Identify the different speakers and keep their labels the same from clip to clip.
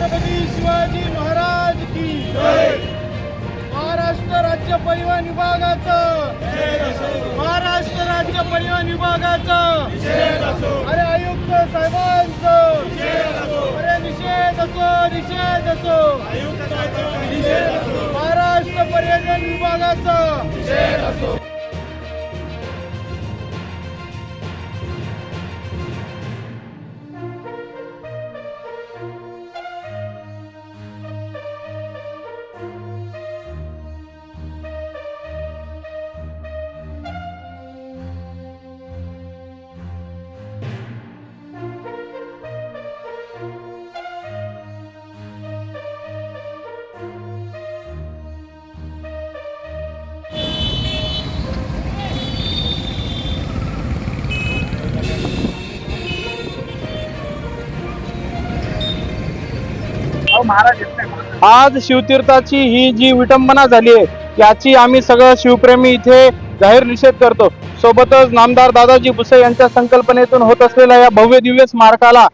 Speaker 1: छत्रपती शिवाजी महाराज की महाराष्ट्र राज्य परिवहन विभागाचं. महाराष्ट्र राज्य परिवहन विभागाचं. अरे आयुक्त साहेबांचं. अरे निषेध असो निषेध असो. महाराष्ट्र पर्यटन विभागाचं.
Speaker 2: आज शिवतीर्थाची ही जी विटंबना झाली आहे याची आम्ही सगळं शिवप्रेमी इथे जाहीर निषेध करतो. सोबतच नामदार दादाजी भुसे यांच्या संकल्पनेतून होत असलेल्या या भव्य दिव्य स्मारकाला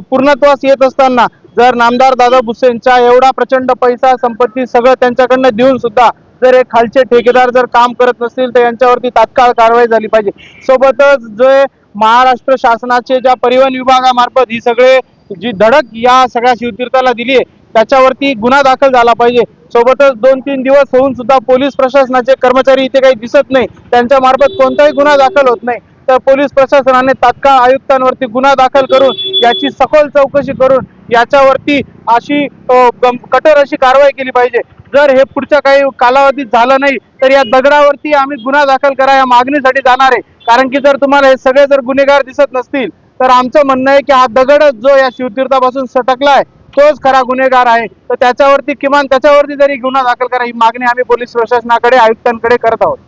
Speaker 2: पूर्णत्वास येत असताना जर नामदार दादा भुसेंचा एवढा प्रचंड पैसा संपत्ती सगळं त्यांच्याकडनं देऊन सुद्धा जर एक खालचे ठेकेदार जर काम करत नसतील तर यांच्यावरती तात्काळ कारवाई झाली पाहिजे. सोबतच जे महाराष्ट्र शासनाचे ज्या परिवहन विभागामार्फत ही सगळे जी धडक या सगळ्या शिवतीर्थाला दिली आहे त्याच्यावरती गुन्हा दाखल झाला पाहिजे. सोबतच दोन तीन दिवस होऊन सुद्धा पोलीस प्रशासनाचे कर्मचारी इथे काही दिसत नाही. त्यांच्या मार्फत कोणताही गुन्हा दाखल होत नाही. तर पोलीस प्रशासनाने तात्काळ आयुक्तांवरती गुन्हा दाखल करून याची सखोल चौकशी करून याच्यावरती अशी कठोर अशी कारवाई केली पाहिजे. जर हे पुढच्या काही कालावधीत झालं नाही तर या दगडावरती आम्ही गुन्हा दाखल करा या मागणीसाठी जाणार आहे. कारण की जर तुम्हाला हे सगळे जर गुन्हेगार दिसत नसतील तर आमचं म्हणणं आहे की हा दगडच जो या शिवतीर्थापासून सटकलाय तोच खरा गुन्हेगार आहे. तर त्याच्यावरती किमान त्याच्यावरती जरी गुन्हा दाखल करा ही मागणी आम्ही पोलीस प्रशासनाकडे आयुक्तांकडे करत आहोत.